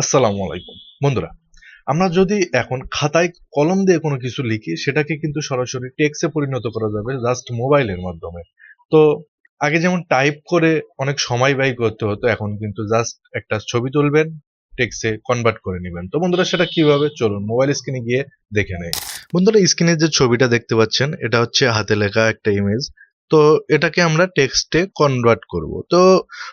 আসসালামু আলাইকুম। বন্ধুরা, আমরা যদি এখন খাতায় কলম দিয়ে কোনো কিছু লিখি, সেটাকে কিন্তু সরাসরি টেক্সে পরিণত করা যাবে জাস্ট মোবাইলের মাধ্যমে। তো আগে যেমন টাইপ করে অনেক সময় ব্যয় করতে হতো, এখন কিন্তু জাস্ট একটা ছবি তুলবেন টেক্সে কনভার্ট করে নেবেন। তো বন্ধুরা, সেটা কীভাবে? চলুন মোবাইল স্ক্রিনে গিয়ে দেখে নেই। বন্ধুরা স্ক্রিনে যে ছবিটা দেখতে পাচ্ছেন, এটা হচ্ছে হাতে লেখা একটা ইমেজ তো এটাকে আমরা টেক্সটে কনভার্ট করব। তো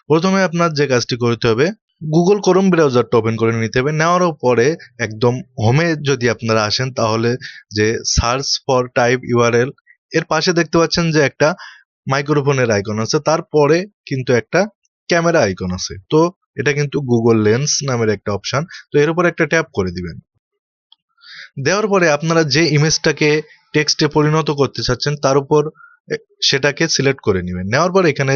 প্রথমে আপনার যে কাজটি করতে হবে গুগল ক্রোম ব্রাউজারটা ওপেন করে নিতে হবে। নেওয়ার পরে একদম হোমে যদি আপনারা আসেন, তাহলে যে সার্চ ফর টাইপ ইউআরএল এর পাশে দেখতে পাচ্ছেন যে একটা মাইক্রোফোনের আইকন আছে। তারপরে কিন্তু একটা ক্যামেরা আইকন আছে। তো এটা কিন্তু গুগল লেন্স নামের একটা অপশন তো এর উপর একটা ট্যাপ করে দিবেন। দেওয়ার পরে আপনারা যে ইমেজটাকে টেক্সটে পরিণত করতে চাচ্ছেন, তার উপর সেটাকে সিলেক্ট করে নেবেন। নেওয়ার পর এখানে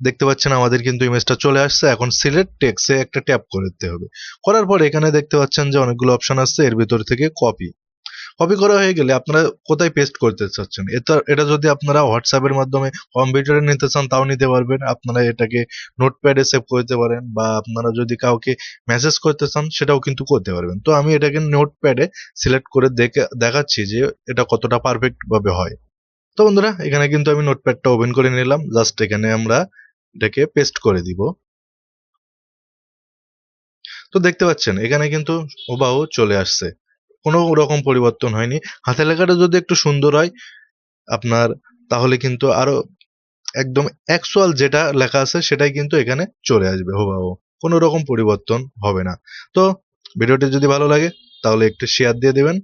দেখতে পাচ্ছেন আমাদের কিন্তু ইমেজটা চলে আসছে। এখন সিলেক্ট টেক্সে একটা ট্যাপ করতে হবে। করার পর এখানে দেখতে পাচ্ছেন যে অনেকগুলো অপশন আসছে। এর ভিতর থেকে কপি কপি করা হয়ে গেলে আপনারা কোথায় পেস্ট করতে চাচ্ছেন? এটা এটা যদি আপনারা হোয়াটসঅ্যাপের মাধ্যমে কম্পিউটারে নিতে চান, তাও নিতে পারবেন। আপনারা এটাকে নোটপ্যাডে সেভ করতে পারেন বা আপনারা যদি কাউকে মেসেজ করতে চান, সেটাও কিন্তু করতে পারবেন। তো আমি এটাকে নোটপ্যাডে সিলেক্ট করে দেখে, দেখাচ্ছি যে এটা কতটা পারফেক্ট ভাবে হয়। তো বন্ধুরা, এখানে কিন্তু আমি নোটপ্যাডটা ওপেন করে নিলাম। জাস্ট এখানে আমরা এটাকে পেস্ট করে দিব। তো দেখতে পাচ্ছেন, এখানে কিন্তু হুবাহু চলে আসছে। কোনো রকম পরিবর্তন হয়নি। হাতে লেখাটা যদি একটু সুন্দর হয়, আপনার তাহলে কিন্তু আরও একদম অ্যাকচুয়াল যেটা লেখা আছে, সেটাই কিন্তু এখানে চলে আসবে হুবাহু কোনো রকম পরিবর্তন হবে না। তো ভিডিওটি যদি ভালো লাগে, তাহলে একটু শেয়ার দিয়ে দিবেন।